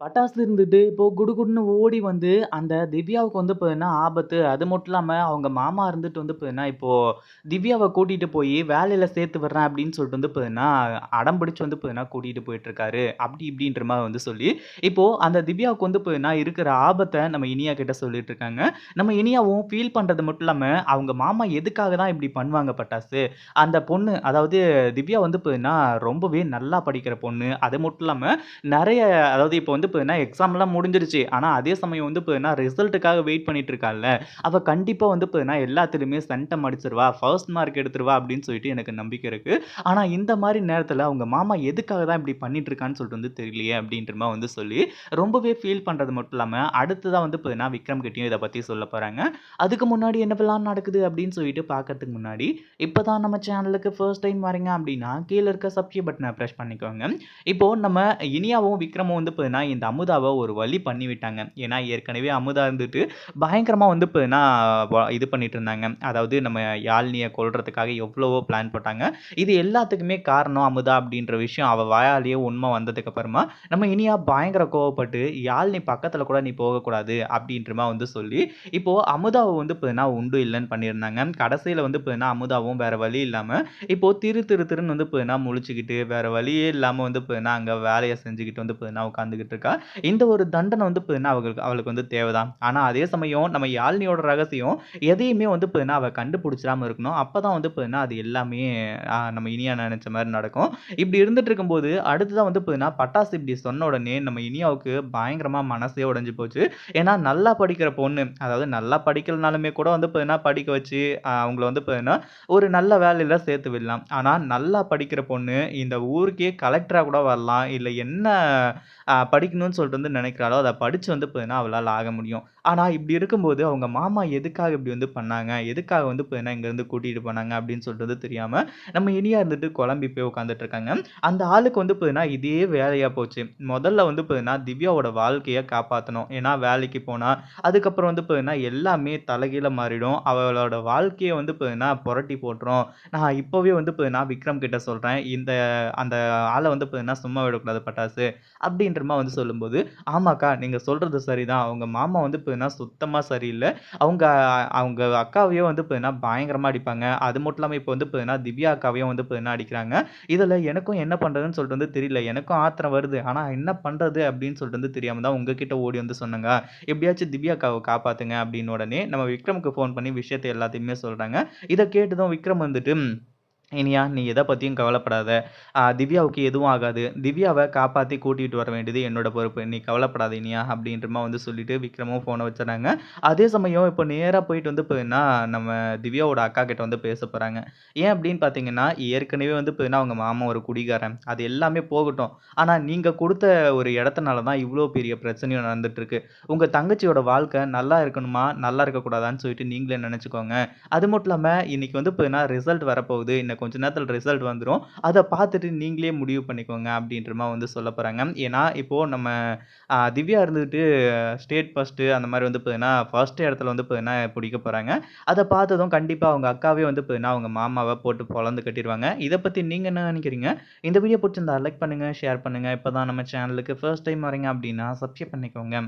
பட்டாசு இருந்துட்டு, இப்போ குடுகுடுன்னு ஓடி வந்து, அந்த திவ்யாவுக்கு வந்து பார்த்தீங்கன்னா ஆபத்து. அது மட்டும் இல்லாமல் அவங்க மாமா இருந்துட்டு வந்து பார்த்தீங்கன்னா, இப்போ திவ்யாவை கூட்டிட்டு போய் வேலையில சேர்த்து விடுறேன் அப்படின்னு சொல்லிட்டு வந்து பார்த்தீங்கன்னா, அடம் பிடிச்சு வந்து பார்த்தீங்கன்னா கூட்டிட்டு போயிட்டுருக்காரு. அப்படி இப்படின்ற மாதிரி வந்து சொல்லி, இப்போ அந்த திவ்யாவுக்கு வந்து பார்த்தீங்கன்னா இருக்கிற ஆபத்தை நம்ம இனியா கிட்ட சொல்லிட்டு இருக்காங்க. நம்ம இனியாவும் ஃபீல் பண்றது மட்டும் இல்லாம, அவங்க மாமா எதுக்காக தான் இப்படி பண்ணுவாங்க பட்டாசு? அந்த பொண்ணு அதாவது திவ்யா வந்து பார்த்தீங்கன்னா, ரொம்பவே நல்லா படிக்கிற பொண்ணு. அது மட்டும் இல்லாம, நிறைய அதாவது இப்போ வந்து பார்த்தீங்கன்னா, எக்ஸாம்லாம் முடிஞ்சிருச்சு. ஆனா, அதே சமயம் வந்து பார்த்தீங்கன்னா, ரிசல்ட்டுக்காக வெயிட் பண்ணிட்டு இருக்கால்ல. அவ கண்டிப்பா வந்து பார்த்தீங்கன்னா, எல்லாத்துலேயுமே சென்டம் அடிச்சிருவா ஃபர்ஸ்ட் மார்க் எடுத்துருவா அப்படின்னு சொல்லிட்டு எனக்கு நம்பிக்கை இருக்குது ஆனா, இந்த மாதிரி நேரத்தில் அவங்க மாமா எதுக்காக தான் இப்படி பண்ணிட்டு இருக்கான்னு சொல்லிட்டு வந்து தெரியலையே அப்படின்ற மாதிரி வந்து சொல்லி, ரொம்பவே ஃபீல் பண்ணுறது மட்டும் இல்லாமல் அடுத்ததாக வந்து பார்த்தீங்கன்னா, விக்ரம் கிட்டையும் இதை பற்றி சொல்ல போகிறாங்க அதுக்கு முன்னாடி என்னவெல்லாம் நடக்குது அப்படின்னு சொல்லிட்டு பார்க்கறதுக்கு முன்னாடி, இப்போ தான் நம்ம சேனலுக்கு ஃபர்ஸ்ட் டைம் வரீங்க அப்படின்னா, கீழே இருக்க சப்ஸ்கிரைப் பட்டனை ப்ரெஸ் பண்ணிக்கோங்க. இப்போ நம்ம இனியாவும், விக்ரமும் வந்து பார்த்தீங்கன்னா, இந்த அமுதாவை ஒரு வழி பண்ணி விட்டாங்க. ஏன்னா, ஏற்கனவே அமுதா இருந்துட்டு பயங்கரமாக வந்து இப்போ என்ன இது பண்ணிட்டு இருந்தாங்க. அதாவது நம்ம யாழ்னியை கொல்றதுக்காக எவ்வளவோ பிளான் போட்டாங்க. இது எல்லாத்துக்குமே காரணம் அமுதா அப்படின்ற விஷயம் அவள் வாயாலேயே உண்மை வந்ததுக்கு அப்புறமா, நம்ம இனியா பயங்கர கோவப்பட்டு, யாழ்னி பக்கத்தில் கூட நீ போகக்கூடாது அப்படின்றமா வந்து சொல்லி, இப்போது அமுதாவை வந்து பார்த்தீங்கன்னா, உண்டு இல்லைன்னு பண்ணியிருந்தாங்க. கடைசியில் வந்து பார்த்தீங்கன்னா, அமுதாவும் வேற வழி இல்லாமல் இப்போது திரு திரு திருன்னு வந்து பார்த்தீங்கன்னா முழிச்சுக்கிட்டு, வேற வழியே இல்லாமல் வந்து பார்த்தீங்கன்னா, அங்கே வேலையை செஞ்சுக்கிட்டு வந்து பார்த்தீங்கன்னா உட்காந்துக்கிட்டு இருக்கா. இந்த ஒரு தண்டனை வந்து பார்த்தீங்கன்னா, அவங்களுக்கு அவளுக்கு வந்து தேவைதான் ஆனால் ஆனா, அதே சமயம் நம்ம யாழ்னியோட ரகசியம் எதையுமே வந்து பார்த்தீங்கன்னா, அவள் கண்டுபிடிச்சிடாம இருக்கணும். அப்பதான் வந்து பார்த்தீங்கன்னா, அது எல்லாமே நம்ம இனியா நினச்ச மாதிரி நடக்கும். இப்படி இருந்துட்டு இருக்கும்போது, அடுத்ததா வந்து பார்த்தீங்கன்னா, பட்டாசு இப்படி சொன்ன உடனே நம்ம இனியாவுக்கு பயங்கரமா மனசே உடைஞ்சு போச்சு. ஏன்னா, நல்லா படிக்கிற பொண்ணு. அதாவது நல்லா படிக்கலனாலுமே கூட வந்து பார்த்தீங்கன்னா, படிக்க வச்சு அவங்கள வந்து பார்த்தீங்கன்னா, ஒரு நல்ல வேலையில சேர்த்து விடலாம். ஆனா, நல்லா படிக்கிற பொண்ணு இந்த ஊருக்கே கலெக்டரா கூட வரலாம். இல்ல என்ன படிக்க படிக்கணும்னு சொல்லிட்டு வந்து நினைக்கிறாளோ அதை படித்து வந்து பார்த்தீங்கன்னா, அவளால் ஆக முடியும். ஆனால் இப்படி இருக்கும்போது அவங்க மாமா எதுக்காக இப்படி வந்து பண்ணாங்க? எதுக்காக வந்து பார்த்தீங்கன்னா, இங்கேருந்து கூட்டிகிட்டு போனாங்க அப்படின்னு சொல்லிட்டு வந்து தெரியாமல் நம்ம இனியாக இருந்துட்டு குழம்பி போய் உட்காந்துட்டு இருக்காங்க. அந்த ஆளுக்கு வந்து பார்த்தீங்கன்னா, இதே வேலையாக போச்சு. முதல்ல வந்து பார்த்தீங்கன்னா, திவ்யாவோட வாழ்க்கையை காப்பாற்றணும் ஏன்னா, வேலைக்கு போனால் அதுக்கப்புறம் வந்து பார்த்தீங்கன்னா, எல்லாமே தலைகீழ மாறிடும். அவளோட வாழ்க்கையை வந்து பார்த்தீங்கன்னா, புரட்டி போட்டுரும். நான் இப்போவே வந்து பார்த்தீங்கன்னா, விக்ரம் கிட்ட சொல்கிறேன் இந்த அந்த ஆளை வந்து பார்த்தீங்கன்னா, சும்மா விடக்கூடாது பட்டாசு. அப்படின்ற மாதிரி வந்து சொல்லும்போது, ஆமாக்கா நீங்கள் சொல்றது சரிதான். அவங்க மாமா வந்து பார்த்தீங்கன்னா, சுத்தமாக சரியில்லை அவங்க அவங்க அக்காவையோ வந்து பார்த்தீங்கன்னா, பயங்கரமாக அடிப்பாங்க. அது மட்டும் இல்லாமல் இப்போ வந்து பார்த்தீங்கன்னா, திவ்யா அக்காவையும் வந்து பார்த்தீங்கன்னா அடிக்கிறாங்க. இதில் எனக்கும் என்ன பண்ணுறதுன்னு சொல்லிட்டு வந்து தெரியல. எனக்கும் ஆத்திரம் வருது. ஆனால் என்ன பண்ணுறது அப்படின்னு சொல்லிட்டு வந்து தெரியாமல் தான் உங்ககிட்ட ஓடி வந்து சொன்னேங்க. எப்படியாச்சும் திவ்யா அக்காவை காப்பாற்றுங்க அப்படின்னு உடனே, நம்ம விக்ரமுக்கு ஃபோன் பண்ணி விஷயத்தை எல்லாத்தையுமே சொல்கிறாங்க இதை கேட்டதும் விக்ரம் வந்துட்டு, இனியா நீ எதை பற்றியும் கவலைப்படாத. திவ்யாவுக்கு எதுவும் ஆகாது. திவ்யாவை காப்பாற்றி கூட்டிகிட்டு வர வேண்டியது என்னோட பொறுப்பு. நீ கவலைப்படாத இனியா அப்படின்றமா வந்து சொல்லிட்டு விக்ரமும் ஃபோனை வச்சுறாங்க அதே சமயம் இப்போ நேராக போயிட்டு வந்து போயின்னா நம்ம திவ்யாவோட அக்கா கிட்ட வந்து பேச போகிறாங்க ஏன் அப்படின்னு பார்த்தீங்கன்னா, ஏற்கனவே வந்து போயின்னா அவங்க மாமா ஒரு குடிகாரன். அது எல்லாமே போகட்டும். ஆனால் நீங்கள் கொடுத்த ஒரு இடத்துனால தான் இவ்வளோ பெரிய பிரச்சனையும் நடந்துட்டுருக்கு உங்கள் தங்கச்சியோட வாழ்க்கை நல்லா இருக்கணுமா? நல்லா இருக்கக்கூடாதான்னு சொல்லிட்டு நீங்களே நினச்சிக்கோங்க அது மட்டும் இல்லாமல் இன்றைக்கி வந்து போயின்னா ரிசல்ட் வரப்போகுது. இன்னும் கொஞ்ச நேரத்தில் ரிசல்ட் வந்துடும் அதை பார்த்துட்டு நீங்களே முடிவு பண்ணிக்கோங்க அப்படின்ற மாதிரி வந்து சொல்லப் போகிறாங்க ஏன்னா, இப்போது நம்ம திவ்யா இருந்துட்டு ஸ்டேட் ஃபர்ஸ்ட்டு அந்த மாதிரி வந்து பார்த்தீங்கன்னா, ஃபர்ஸ்ட் இடத்துல வந்து பார்த்தீங்கன்னா பிடிக்க போகிறாங்க அதை பார்த்ததும் கண்டிப்பாக அவங்க அக்காவே வந்து பார்த்தீங்கன்னா, அவங்க மாமாவை போட்டு பொழந்து கட்டிடுவாங்க. இதை பற்றி நீங்கள் என்ன நினைக்கிறீங்க? இந்த வீடியோ பிடிச்சிருந்தா லைக் பண்ணுங்கள் ஷேர் பண்ணுங்கள் இப்போ தான் நம்ம சேனலுக்கு ஃபர்ஸ்ட் டைம் வரீங்க அப்படின்னா, சப்ஸ்கிரைப் பண்ணிக்கோங்க.